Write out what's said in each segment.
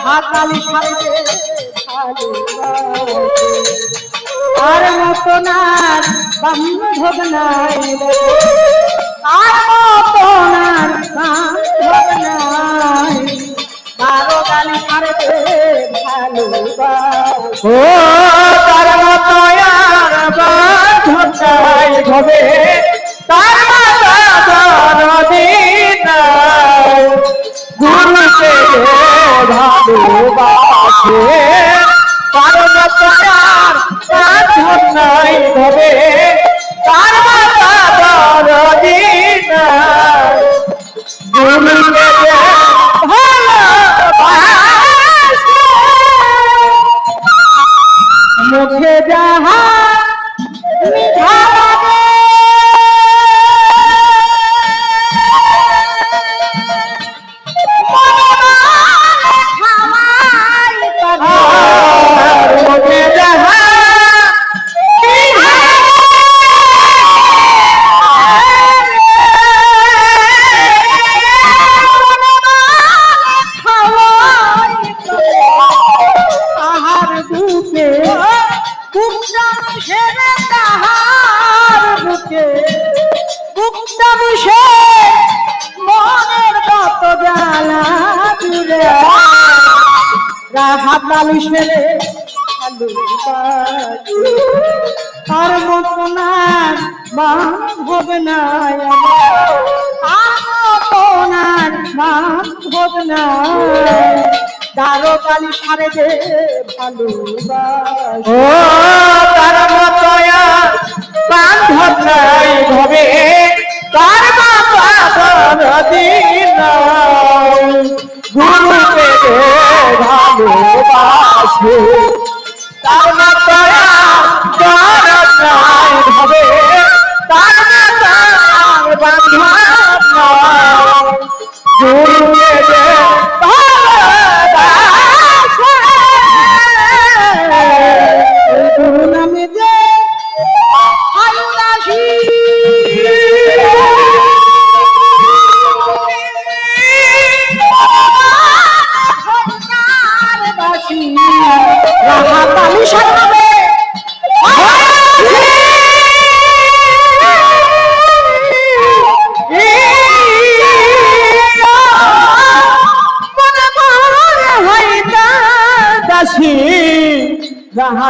রাহাতালি সারে আর মতন আর বান্ধব নাই আর মতন আর বান্ধব নাই। বারো গালি সারে ভালোবাস ও, তার মতো আর বাঁধন নাই হবে। তার মাতা দরদিন গুরুকে ভালোবাসে। তার মতো আর বাঁধন নাই হবে তার মাতা দরদিন বুকটা ছেড়ে তাহার বুকে বুকটা মিশে মনের কত জ্বালা জুড়ে রাহাত লালি ছেড়ে। তার মতো না বান্ধব নাই আমার। তার মতো না দারো কালি সারে দে ভালোবাসি। ও তার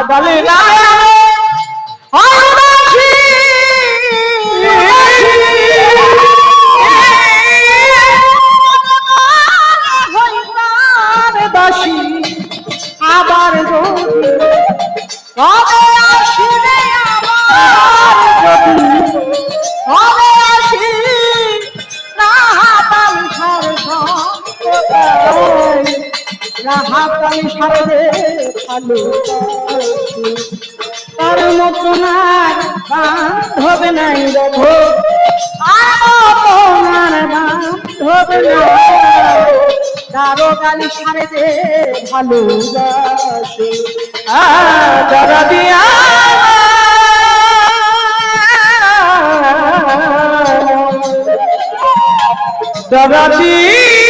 রাহা দালে না তার মতন আর বান্ধব নাই দেখো আর আর বান্ধব নাই গালি দিয়া দিয়া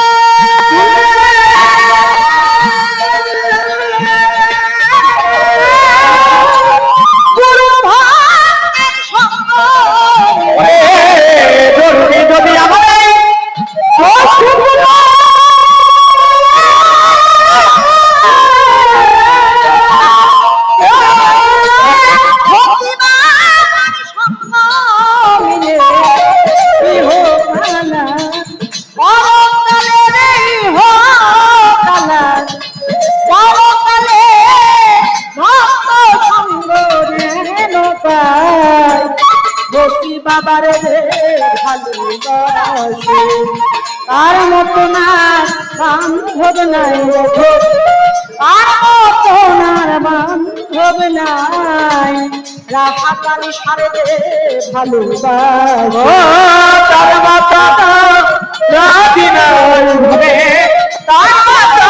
আমার ভালোবাসে। তার মতো না, বান্ধব নাই আর মতো না, বান্ধব নাই। রাহাতার সারে ভালোবাসে। তার মাতা রাধি নাই তার মাতা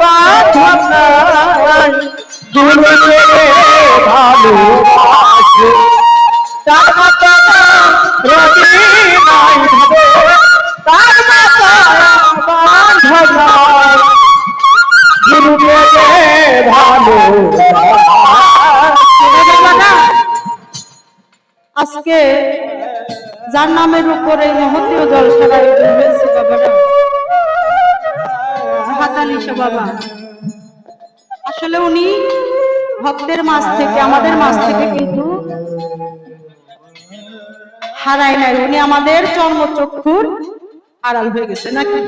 বান্ধব নাই। দূরে ভালোবাসে। তার মাতা আজকে যার নামের উপরে মহতীয় জলসার আয়োজন হয়েছে বাবা। আসলে উনি ভক্তের মাঝ থেকে, আমাদের মাঝ থেকে কিন্তু হারায় নাই। উনি আমাদের চর্মচক্ষুর আড়াল হয়ে গেছে, নাকি?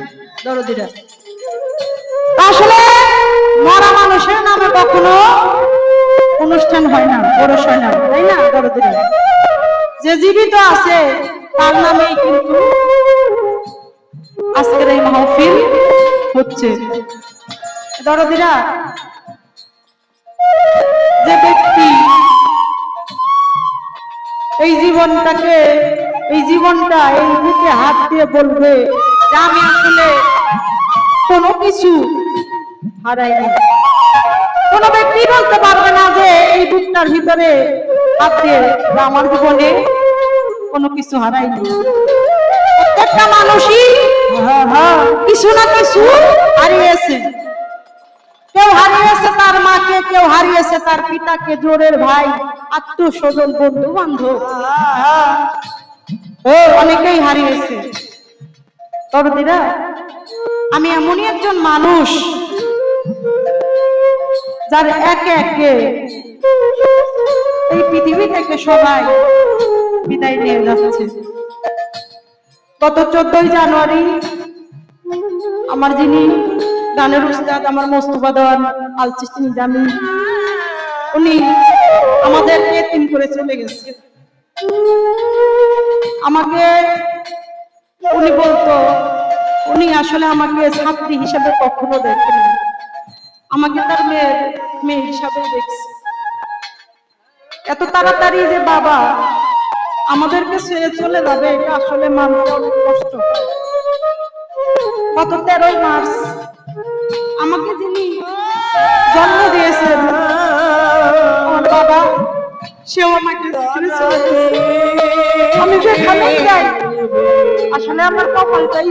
দরদিরা। আসলে মরা মানুষের নামে কখনো অনুষ্ঠান হয় না বরস হয় না, তাই না? দরদিরা যে জীবিত আছে, তার নামেই কিন্তু আজকের এই মাহফিল হচ্ছে। দরদিরা যে ব্যক্তি এই জীবনটাকে, এই জীবনটা এই বুকে হাত দিয়ে বলবে আমি আসলে কোনো কিছু হারাইনি কোন ব্যক্তি বলতে পারবে না যে এই বুকটার ভিতরে দিয়ে আমার জীবনে কোনো কিছু হারাইনি প্রত্যেকটা মানুষই কিছু না কিছু হারিয়েছে। কেউ হারিয়েছে তার মাকে, কেউ হারিয়েছে তার পিতাকে, জোরের ভাই আত্মীয় স্বজন বন্ধু বান্ধব ও অনেকেই হারিয়েছে। তরদিরা আমি এমনই একজন মানুষ যার একে একে এই পৃথিবী থেকে সবাই বিদায় নিয়ে যাচ্ছে। গত চোদ্দই জানুয়ারি আমার যিনি গানের উস্তাদ, আমার মোস্তফা দেওয়ান আলচিস্তি নিজামি, উনি আমাদেরকে তিন করে চলে গেছে। আমাকে উনি বলতো, উনি আসলে আমাকে ছাত্রী হিসেবে কখনো দেখেনি আমাকে তার মেয়ের, মেয়ে হিসাবে দেখছে এত তাড়াতাড়ি যে বাবা আমাদেরকে ছেড়ে চলে যাবে, এটা আসলে মানতে অনেক কষ্ট গত তেরোই মার্চ আমাকে যিনি জন্ম দিয়েছেন, আমার বাবা, সেও আমাকে ছেড়ে চলে গেছে। আমি যেখানেই যাই, আসলে আমার কপালটাই